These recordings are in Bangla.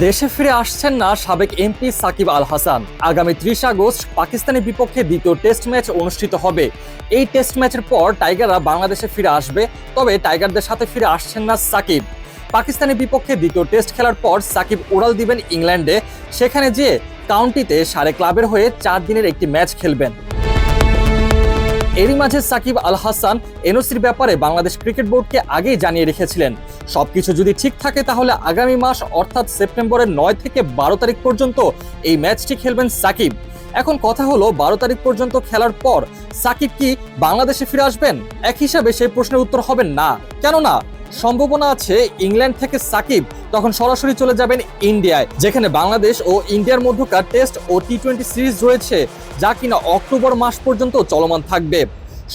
দেশে ফিরে আসছেন না সাবেক এমপি সাকিব আল হাসান আগামী ত্রিশ আগস্ট পাকিস্তানের বিপক্ষে দ্বিতীয় টেস্ট ম্যাচ অনুষ্ঠিত হবে। এই টেস্ট ম্যাচের পর টাইগাররা বাংলাদেশে ফিরে আসবে, তবে টাইগারদের সাথে ফিরে আসছেন না সাকিব। পাকিস্তানের বিপক্ষে দ্বিতীয় টেস্ট খেলার পর সাকিব উড়াল দিবেন ইংল্যান্ডে, সেখানে যেয়ে কাউন্টিতে সারে ক্লাবের হয়ে চার দিনের একটি ম্যাচ খেলবেন। এরই মাঝে সাকিব আল হাসান এনওসির ব্যাপারে বাংলাদেশ ক্রিকেট বোর্ডকে আগেই জানিয়ে রেখেছিলেন। সবকিছু যদি ঠিক থাকে তাহলে আগামী মাস, অর্থাৎ সেপ্টেম্বরের নয় থেকে বারো তারিখ পর্যন্ত এই ম্যাচটি খেলবেন সাকিব। এখন কথা হলো, বারো তারিখ পর্যন্ত খেলার পর সাকিব কি বাংলাদেশে ফিরে আসবেন? এক হিসাবে সেই প্রশ্নের উত্তর হবেন না। কেননা সম্ভাবনা আছে ইংল্যান্ড থেকে সাকিব তখন সরাসরি চলে যাবেন ইন্ডিয়ায়, যেখানে বাংলাদেশ ও ইন্ডিয়ার মধ্যকার টেস্ট ও টি টোয়েন্টি সিরিজ রয়েছে, যা কিনা অক্টোবর মাস পর্যন্ত চলমান থাকবে।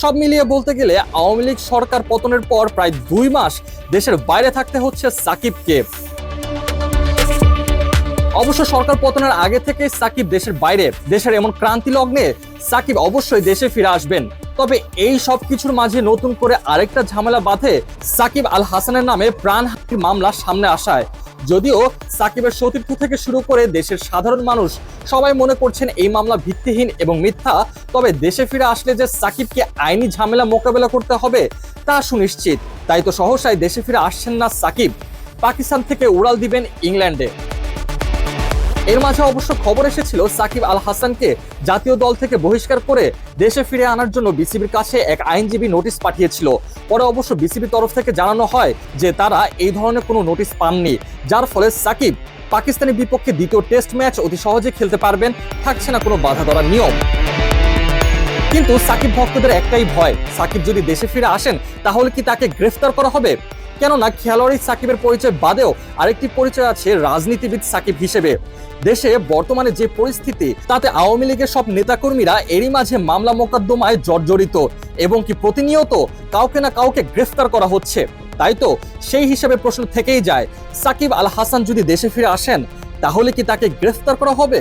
সব মিলিয়ে বলতে গেলে আওয়ামী লীগ সরকার পতনের পর প্রায় দুই মাস দেশের বাইরে থাকতে হচ্ছে সাকিবকে। অবশ্য সরকার পতনের আগে থেকে সাকিব দেশের বাইরে, দেশের এমন ক্রান্তি লগ্নে সাকিব অবশ্যই দেশে ফিরে আসবেন। তবে এই সব কিছুর মাঝে নতুন করে আরেকটা ঝামেলা বাঁধে সাকিব আল হাসানের নামে প্রাণহানির মামলা সামনে আসায়। যদিও সাকিবের সতীর্থ থেকে শুরু করে দেশের সাধারণ মানুষ সবাই মনে করছেন এই মামলা ভিত্তিহীন এবং মিথ্যা, তবে দেশে ফিরে আসলে যে সাকিবকে আইনি ঝামেলা মোকাবেলা করতে হবে তা সুনিশ্চিত। তাই তো সহসায় দেশে ফিরে আসছেন না সাকিব। পাকিস্তান থেকে উড়াল দিবেন ইংল্যান্ডে। এর মাঝে অবশ্য খবর এসেছিল সাকিব আল হাসানকে জাতীয় দল থেকে বহিষ্কার করে দেশে ফিরে আনার জন্য বিসিবির কাছে এক আইনজীবী নোটিশ পাঠিয়েছিল। পরে অবশ্য বিসিবির তরফ থেকে জানানো হয় যে তারা এই ধরনের কোনো নোটিশ পাননি, যার ফলে সাকিব পাকিস্তানের বিপক্ষে দ্বিতীয় টেস্ট ম্যাচ অতি সহজে খেলতে পারবেন, থাকছে না কোনো বাধা ধরার নিয়ম। কিন্তু সাকিব ভক্তদের একটাই ভয়, সাকিব যদি দেশে ফিরে আসেন, তাহলে কি তাকে গ্রেফতার করা হবে? কেননা খেলোয়াড়ি সাকিবের পরিচয় বাদেও আরেকটি পরিচয় আছে রাজনীতিবিদ সাকিব হিসেবে। দেশে বর্তমানে যে পরিস্থিতি, তাতে আওয়ামী লীগের সব নেতাকর্মীরা এরই মাঝে মামলা মোকদ্দমায় জর্জরিত এবং কি প্রতিনিয়ত কাউকে না কাউকে গ্রেফতার করা হচ্ছে। তাই তো সেই হিসেবে প্রশ্ন থেকেই যায়, সাকিব আল হাসান যদি দেশে ফিরে আসেন, তাহলে কি তাকে গ্রেফতার করা হবে?